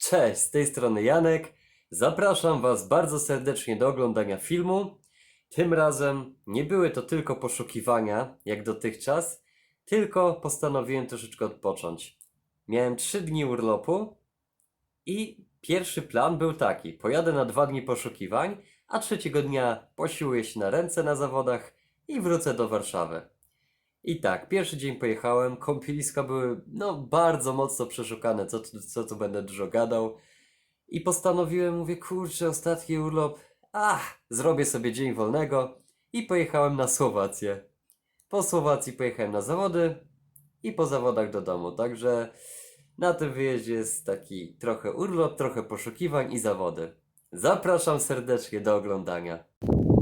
Cześć, z tej strony Janek. Zapraszam Was bardzo serdecznie do oglądania filmu. Tym razem nie były to tylko poszukiwania, jak dotychczas, tylko postanowiłem troszeczkę odpocząć. Miałem 3 dni urlopu i pierwszy plan był taki: pojadę na 2 dni poszukiwań, a trzeciego dnia posiłuję się na ręce na zawodach i wrócę do Warszawy. I tak, pierwszy dzień pojechałem, kąpieliska były no bardzo mocno przeszukane, co, tu- co tu będę dużo gadał. I postanowiłem, mówię, kurczę, ostatni urlop, ach, zrobię sobie dzień wolnego i pojechałem na Słowację. Po Słowacji pojechałem na zawody i po zawodach do domu, także na tym wyjeździe jest taki trochę urlop, trochę poszukiwań i zawody. Zapraszam serdecznie do oglądania.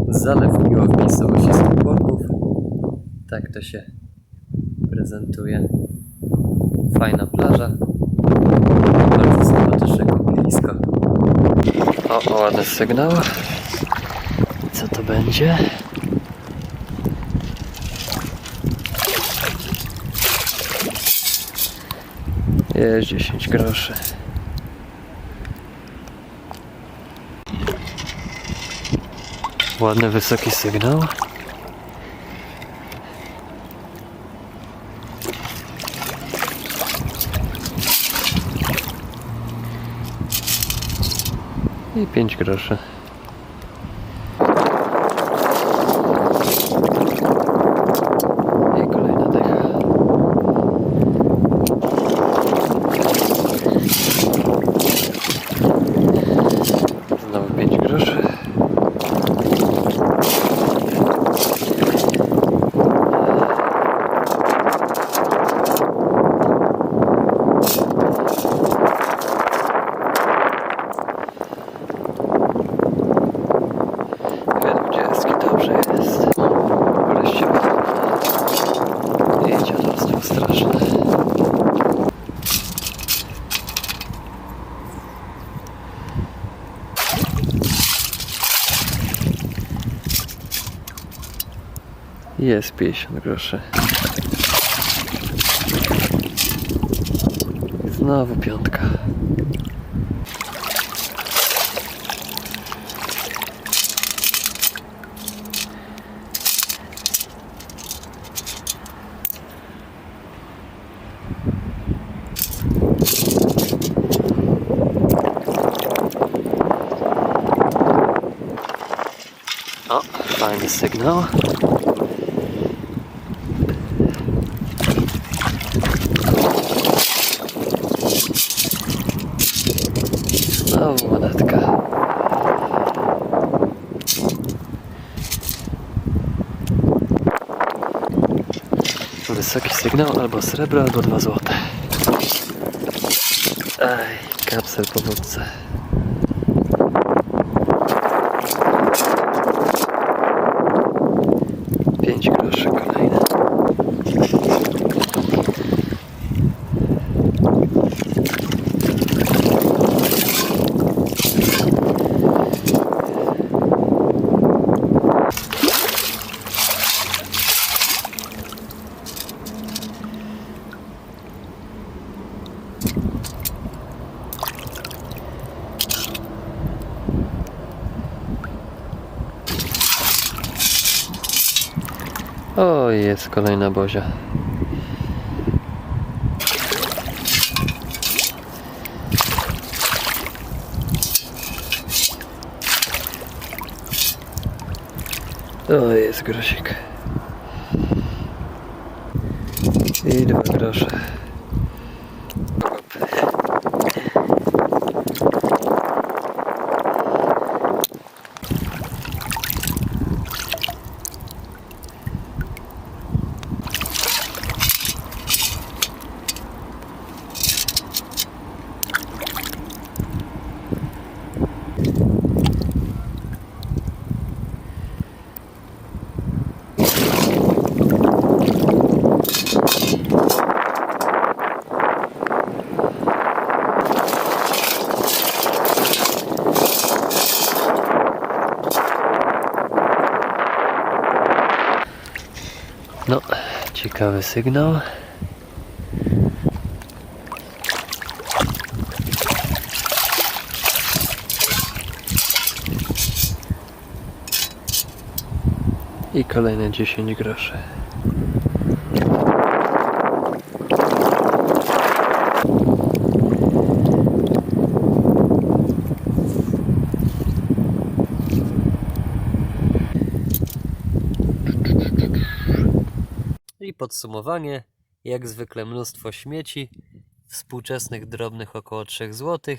Zalew miło w. Tak to się prezentuje. Fajna plaża. Bardzo sympatyczne kąpielisko. O, o, ładny sygnał. Co to będzie? Jest 10 groszy. Ładny, wysoki sygnał. I 5 groszy. I kolejna decha. Znowu 5 groszy. Dwie dwudziestki, dobrze jest. Wreszcie I dziadostwo straszne. Jest 50 groszy. Znowu piątka. O, fajny sygnał. Znowu monetka. Wysoki sygnał, albo srebro, albo dwa złote. Ej, kapsel po wódce. Pięć groszy kolejne. O, jest kolejna bozia. O, jest grosik. I dwa grosze. ciekawy sygnał. I kolejne 10 groszy. Podsumowanie. Jak zwykle mnóstwo śmieci. Współczesnych drobnych około 3 zł.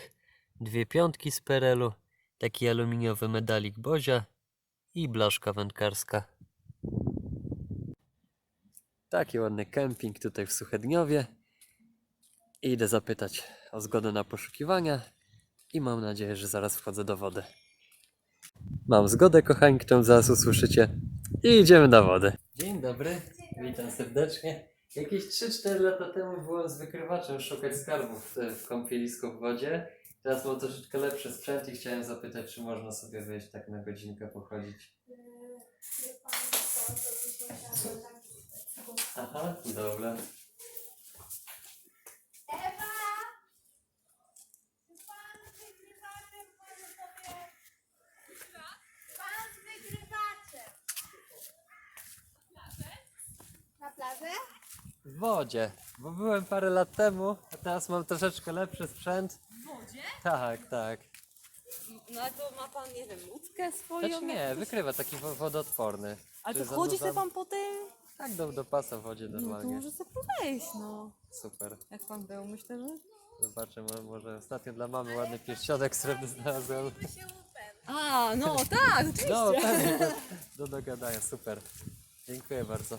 Dwie piątki z perelu. Taki aluminiowy medalik Bozia. I blaszka wędkarska. Taki ładny kemping tutaj w Suchedniowie. Idę zapytać o zgodę na poszukiwania i mam nadzieję, że zaraz wchodzę do wody. Mam zgodę, kochani, którą zaraz usłyszycie i idziemy na wodę. Dzień dobry, witam serdecznie. Jakieś 3-4 lata temu byłem z wykrywaczem szukać skarbów w- kąpielisku w wodzie. Teraz mam troszeczkę lepszy sprzęt i chciałem zapytać, czy można sobie wyjść tak na godzinkę pochodzić. Aha, dobra. Pan z wygrywaczem. Na plażę? W wodzie, bo byłem parę lat temu, a teraz mam troszeczkę lepszy sprzęt. W wodzie? Tak, tak. No ale to ma pan, nie wiem, łódkę swoją? Znaczy nie, jakąś? wykrywa taki wo- wodoodporny. Ale Czy to wchodzi sobie zanurzam- pan po tym? Tak, do, do pasa w wodzie No to normalnie. może sobie wejść, no. Super. Jak pan był, myślę, że... Zobaczę, mo- może ostatnio dla mamy ładny pierścionek srebrny znalazłem. A, no tak, oczywiście. No, pewnie. Do dogadania, super. Dziękuję bardzo.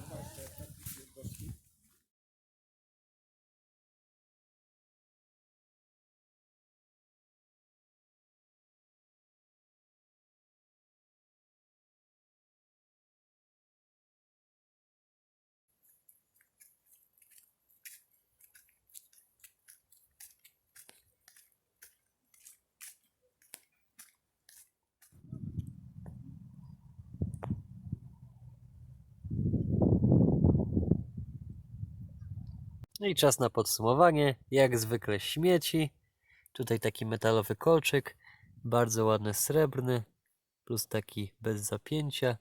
I czas na podsumowanie. Jak zwykle śmieci. Tutaj taki metalowy kolczyk. Bardzo ładny srebrny. Plus taki bez zapięcia.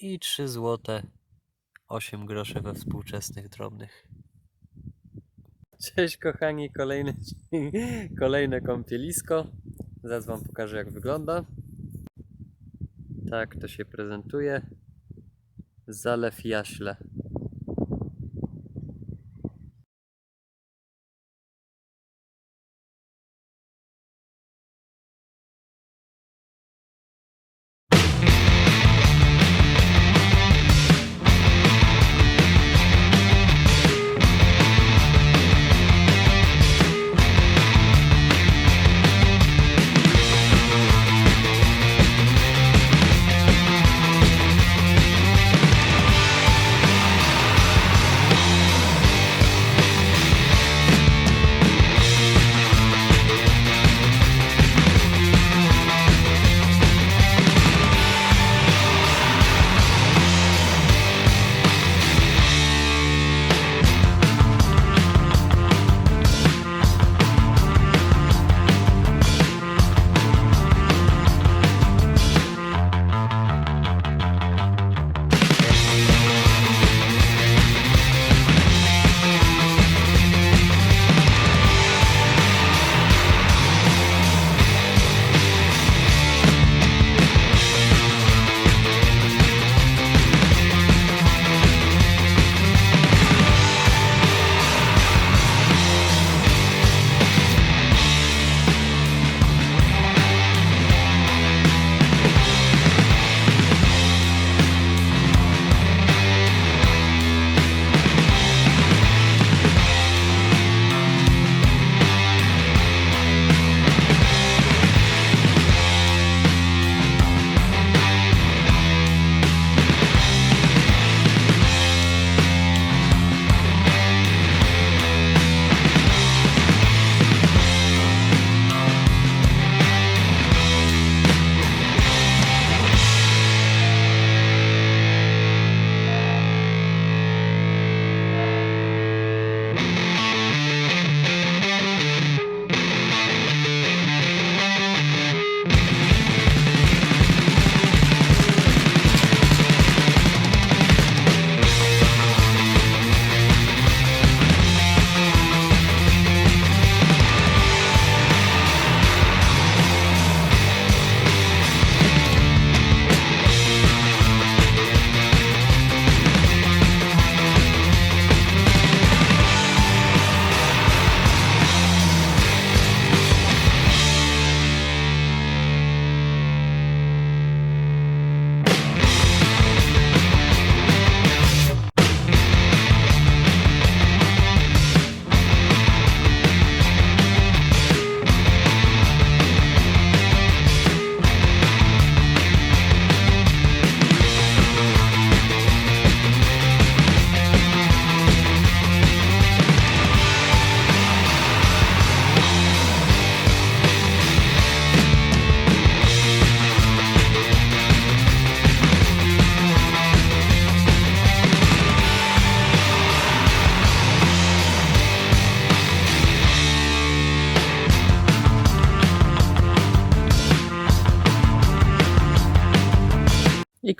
I 3 złote 8 groszy we współczesnych drobnych. Cześć kochani, kolejny, kolejne kąpielisko. Zaraz wam pokażę jak wygląda. Tak to się prezentuje. Zalew Jaśle.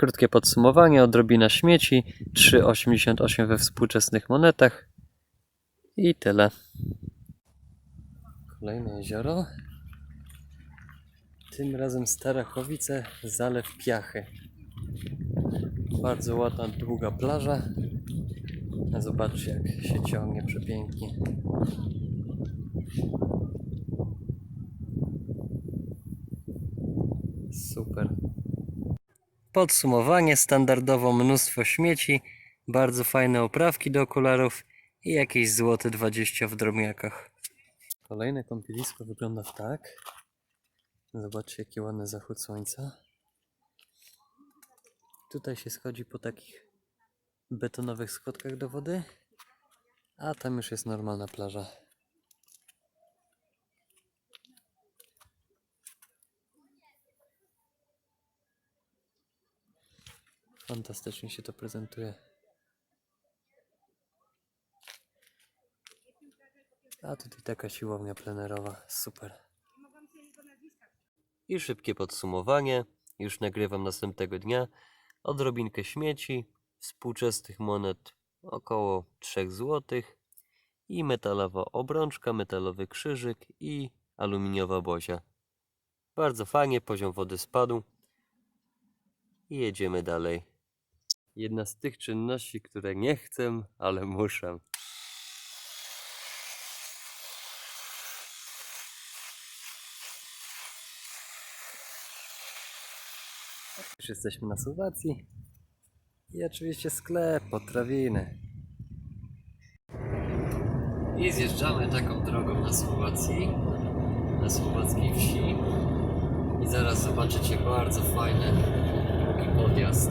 Krótkie podsumowanie, odrobina śmieci, 3,88 we współczesnych monetach i tyle. Kolejne jezioro. Tym razem Starachowice, zalew Piachy. Bardzo ładna, długa plaża. Zobaczcie jak się ciągnie przepięknie. Super. Podsumowanie standardowo mnóstwo śmieci, bardzo fajne oprawki do okularów i jakieś złote 20 w drobniakach. Kolejne kąpielisko wygląda tak. Zobaczcie jaki ładny zachód słońca. Tutaj się schodzi po takich betonowych schodkach do wody, a tam już jest normalna plaża. Fantastycznie się to prezentuje. A tutaj taka siłownia plenerowa. Super. I szybkie podsumowanie. Już nagrywam następnego dnia. Odrobinkę śmieci, współczesnych monet około 3 zł i metalowa obrączka, metalowy krzyżyk i aluminiowa bozia. Bardzo fajnie, poziom wody spadł. I jedziemy dalej. Jedna z tych czynności, które nie chcę, ale muszę. Już jesteśmy na Słowacji. I oczywiście sklep, potrawiny. I zjeżdżamy taką drogą na Słowacji, na słowackiej wsi. I zaraz zobaczycie bardzo fajny, długi podjazd.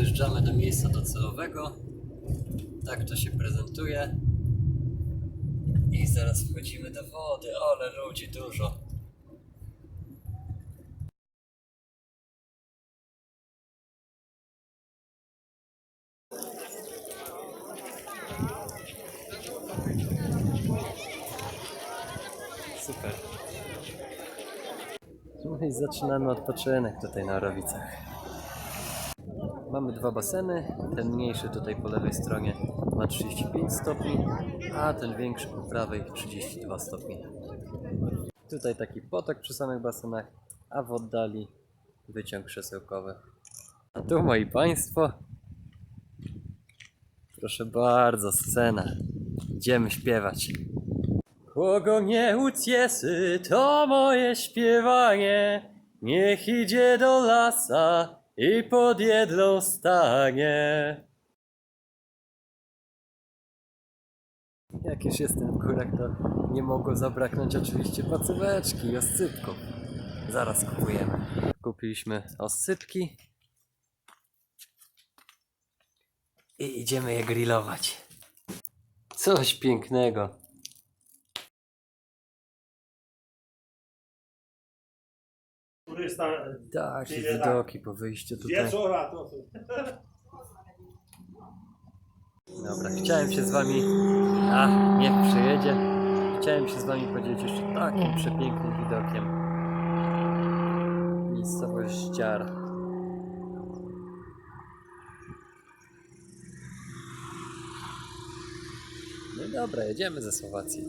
dojeżdżamy do miejsca docelowego. Tak to się prezentuje. I zaraz wchodzimy do wody, ale ludzi dużo. Super. No i zaczynamy odpoczynek tutaj na Rowicach. Mamy dwa baseny. Ten mniejszy tutaj po lewej stronie ma 35 stopni, a ten większy po prawej 32 stopni. Tutaj taki potok przy samych basenach, a w oddali wyciąg krzesełkowy. A tu moi Państwo, proszę bardzo, scena. Idziemy śpiewać. Kogo nie uciesy, to moje śpiewanie. Niech idzie do lasa i pod jedną stanie. Jak już jestem w górach, to nie mogło zabraknąć oczywiście pacyweczki i oscypków. Zaraz kupujemy. Kupiliśmy oscypki i idziemy je grillować. Coś pięknego. Turysta Takie Ile widoki po wyjściu tutaj. wieczora to Dobra, chciałem się z wami. A, niech przyjedzie. Chciałem się z wami podzielić jeszcze takim przepięknym widokiem. Miejscowość Ździar. No i dobra, jedziemy ze Słowacji.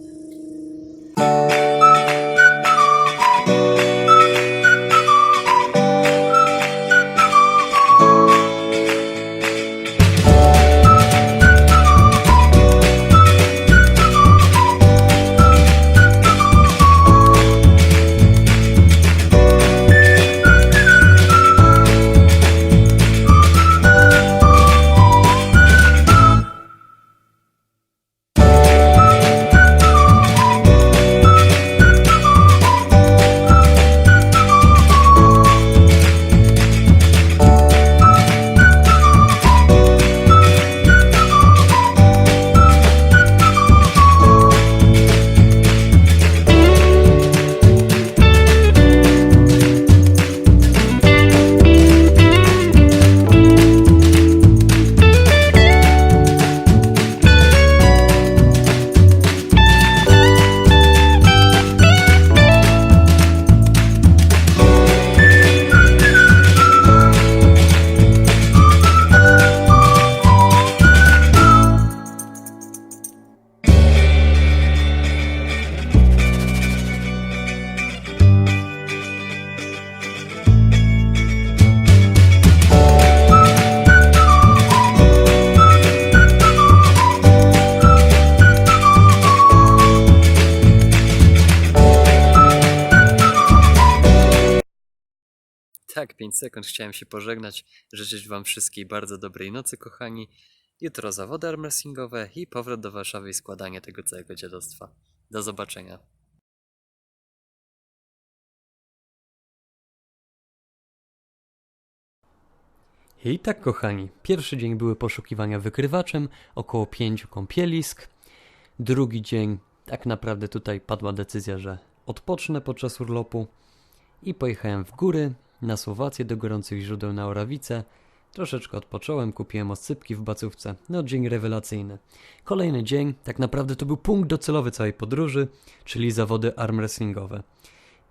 Sekund chciałem się pożegnać, życzyć Wam wszystkiej bardzo dobrej nocy, kochani. Jutro zawody armwrestlingowe i powrót do Warszawy i składanie tego całego dziadostwa. Do zobaczenia. I tak, kochani, pierwszy dzień były poszukiwania wykrywaczem, około pięciu kąpielisk. Drugi dzień, tak naprawdę tutaj padła decyzja, że odpocznę podczas urlopu i pojechałem w góry, na Słowację, do gorących źródeł na Orawice. Troszeczkę odpocząłem, kupiłem oscypki w bacówce. No, dzień rewelacyjny. Kolejny dzień, tak naprawdę to był punkt docelowy całej podróży, czyli zawody armwrestlingowe.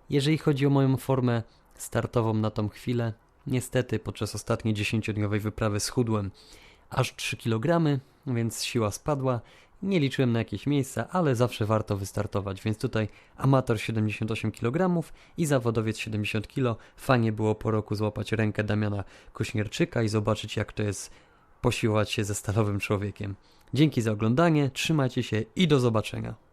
Jeżeli chodzi o moją formę startową na tą chwilę, niestety podczas ostatniej 10-dniowej wyprawy schudłem aż 3 kg, więc siła spadła. Nie liczyłem na jakieś miejsca, ale zawsze warto wystartować, więc tutaj amator 78 kg i zawodowiec 70 kg. Fajnie było po roku złapać rękę Damiana Kośmierczyka i zobaczyć jak to jest posiłować się ze stalowym człowiekiem. Dzięki za oglądanie, trzymajcie się i do zobaczenia.